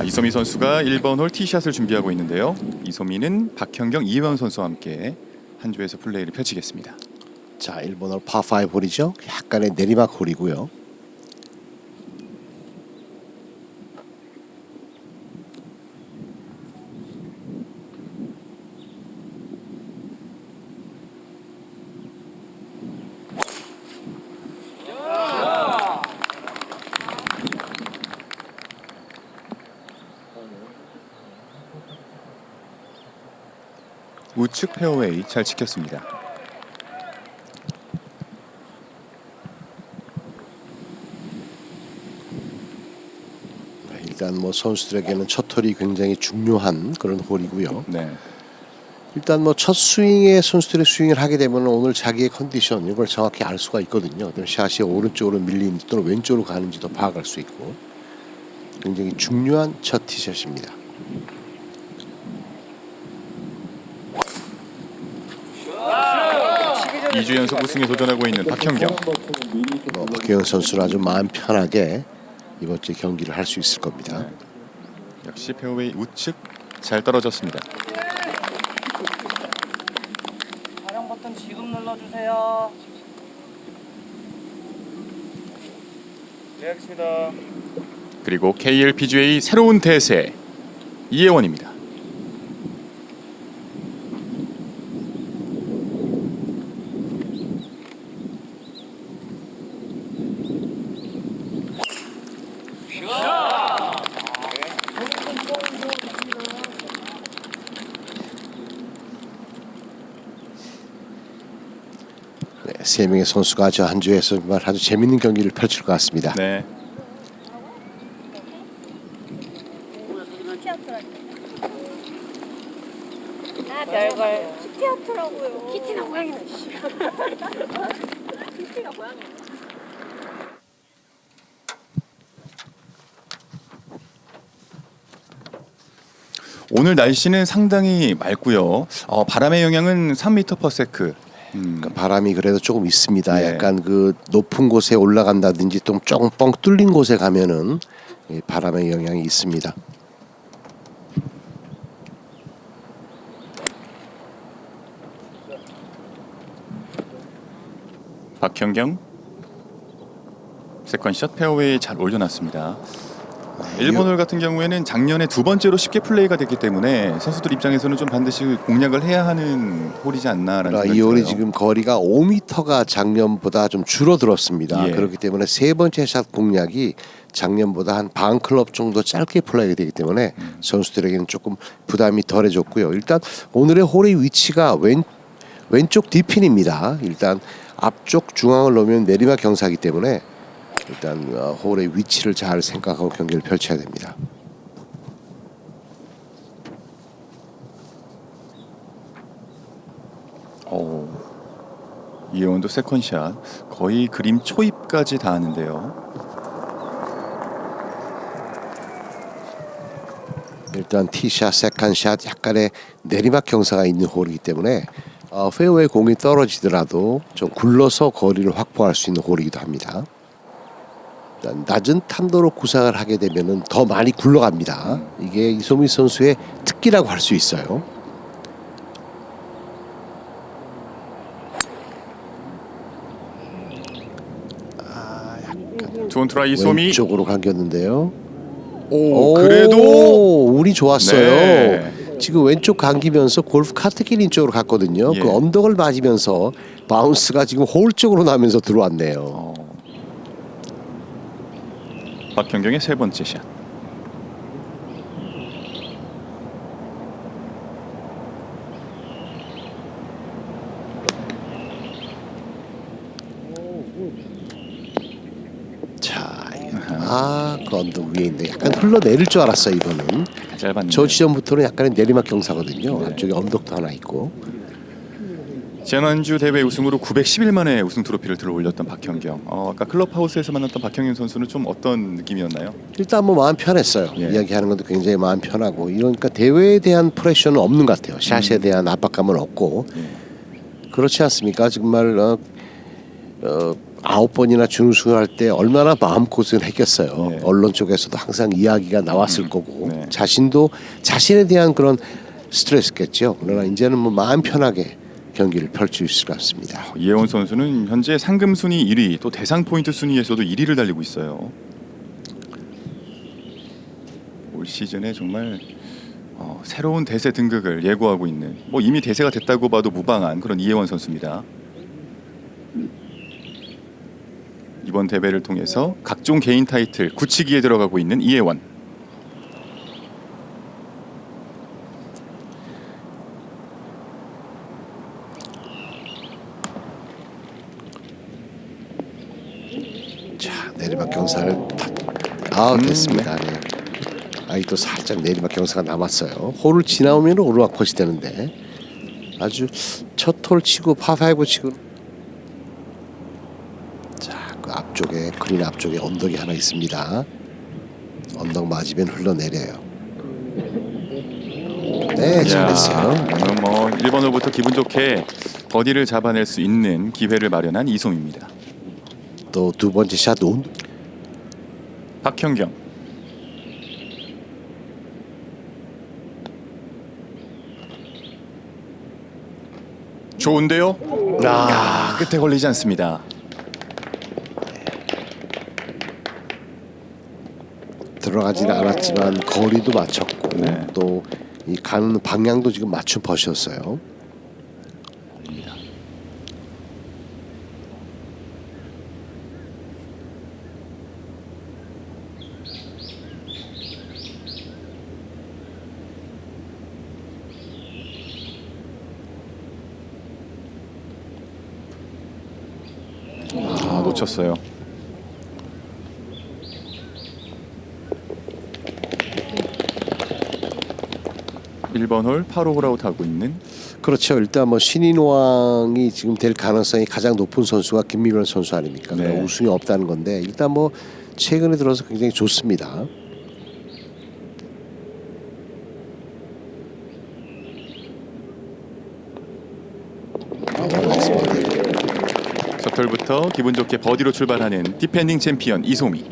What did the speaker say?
자, 이소미 선수가 1번 홀 티샷을 준비하고 있는데요. 이소미는 박현경, 이현 선수와 함께 한 조에서 플레이를 펼치겠습니다. 자, 1번 홀 파5 홀이죠. 약간의 내리막 홀이고요. 우측 페어웨이 잘 지켰습니다. 네, 일단 뭐 선수들에게는 첫 홀이 굉장히 중요한 그런 홀이고요. 네. 일단 뭐 첫 스윙에 선수들의 스윙을 하게 되면 오늘 자기의 컨디션 이걸 정확히 알 수가 있거든요. 샷이 오른쪽으로 밀리는지 또는 왼쪽으로 가는지도 파악할 수 있고 굉장히 중요한 첫 티샷입니다. 이주 연속 우승에 도전하고 있는 박현경. 뭐 박경영 선수는 아주 마음 편하게 이번 주 경기를 할 수 있을 겁니다. 역시 페어웨이 우측 잘 떨어졌습니다. 촬영 버튼 지금 눌러주세요. 네, 알겠습니다. 그리고 KLPGA 새로운 대세 이혜원입니다. 네, 세 명의 선수가 아주 한 주에서 정말 아주 재밌는 경기를 펼칠 것 같습니다. 네. 아 별걸 키티아트라고요 키티나 고양이나 씨 키티가 고양이 오늘 날씨는 상당히 맑고요. 어, 바람의 영향은 3m per 세크. 음, 그러니까 바람이 그래도 조금 있습니다. 예. 약간 그 높은 곳에 올라간다든지 좀 조금 뻥 뚫린 곳에 가면은 이 바람의 영향이 있습니다. 박현경 세컨 샷 페어웨이 잘 올려놨습니다. 일본 홀 같은 경우에는 작년에 두 번째로 쉽게 플레이가 됐기 때문에 선수들 입장에서는 좀 반드시 공략을 해야 하는 홀이지 않나라는 그러니까 생각이 이 홀이 들어요. 지금 거리가 5m가 작년보다 좀 줄어들었습니다. 예. 그렇기 때문에 세 번째 샷 공략이 작년보다 한 반 클럽 정도 짧게 플레이가 되기 때문에 음. 선수들에게는 조금 부담이 덜해졌고요. 일단 오늘의 홀의 위치가 왼 왼쪽 뒤핀입니다. 일단 앞쪽 중앙을 놓으면 내리막 경사이기 때문에 일단 어, 홀의 위치를 잘 생각하고 경기를 펼쳐야 됩니다. 오, 이혜원도 세컨샷 거의 그림 초입까지 닿았는데요. 일단 티샷, 세컨샷 약간의 내리막 경사가 있는 홀이기 때문에 어, 페어웨이 공이 떨어지더라도 좀 굴러서 거리를 확보할 수 있는 홀이기도 합니다. 낮은 탄도로 구상을 하게 되면은 더 많이 굴러갑니다. 이게 이소미 선수의 특기라고 할 수 있어요. 좋은 트라이 이소미. 왼쪽으로 감겼는데요. 오, 그래도 운이 좋았어요. 네. 지금 왼쪽 감기면서 골프 카트 길인 쪽으로 갔거든요. 예. 그 언덕을 맞으면서 바운스가 지금 홀 쪽으로 나면서 들어왔네요. 어. 박현경의 세 번째 샷. 자, 아, 그 언덕 위에 있네. 약간 흘러내릴 줄 알았어요 이번은. 짧았는데. 저 지점부터는 약간의 내리막 경사거든요. 네. 안쪽에 언덕도 하나 있고. 지난주 대회 우승으로 911만의 우승 트로피를 들어 올렸던 박현경. 어, 아까 클럽하우스에서 만났던 박현경 선수는 좀 어떤 느낌이었나요? 일단 뭐 마음 편했어요. 예. 이야기하는 것도 굉장히 마음 편하고 이러니까 대회에 대한 프레셔는 없는 것 같아요. 샷에 음. 대한 압박감은 없고 예. 그렇지 않습니까? 정말 어, 어, 아홉 번이나 준우승을 할때 얼마나 마음고생을 했겠어요. 네. 언론 쪽에서도 항상 이야기가 나왔을 거고 네. 자신도 자신에 대한 그런 스트레스겠죠. 그러나 이제는 뭐 마음 편하게 경기를 펼칠 수 같습니다. 이혜원 선수는 현재 상금 순위 1위, 또 대상 포인트 순위에서도 1위를 달리고 있어요. 올 시즌에 정말 어, 새로운 대세 등극을 예고하고 있는 뭐 이미 대세가 됐다고 봐도 무방한 그런 이혜원 선수입니다. 이번 대회를 통해서 각종 개인 타이틀 굳히기에 들어가고 있는 이혜원. 자 내리막 경사를 다- 아 음, 됐습니다. 네. 아이 또 살짝 내리막 경사가 남았어요. 홀을 지나오면 오르막 컷이 되는데 아주 첫 홀 치고 파5 치고 자그 앞쪽에 그린 앞쪽에 언덕이 하나 있습니다. 언덕 맞으면 흘러내려요. 네 잘했어요. 뭐 1번 홀부터 기분 좋게 버디를 잡아낼 수 있는 기회를 마련한 이솜입니다. 또 두 번째 샷 온. 박현경. 좋은데요? 야, 끝에 걸리지 않습니다. 들어가지는 않았지만 거리도 맞췄고 네. 또이 가는 방향도 지금 맞춤 버셨어요. 놓쳤어요. 일 번홀 8호 홀아웃 하고 있는 그렇죠. 일단 뭐 신인왕이 지금 될 가능성이 가장 높은 선수가 김민원 선수 아닙니까? 네. 우승이 없다는 건데 일단 뭐 최근에 들어서 굉장히 좋습니다. 털부터 기분 좋게 버디로 출발하는 디펜딩 챔피언 이소미.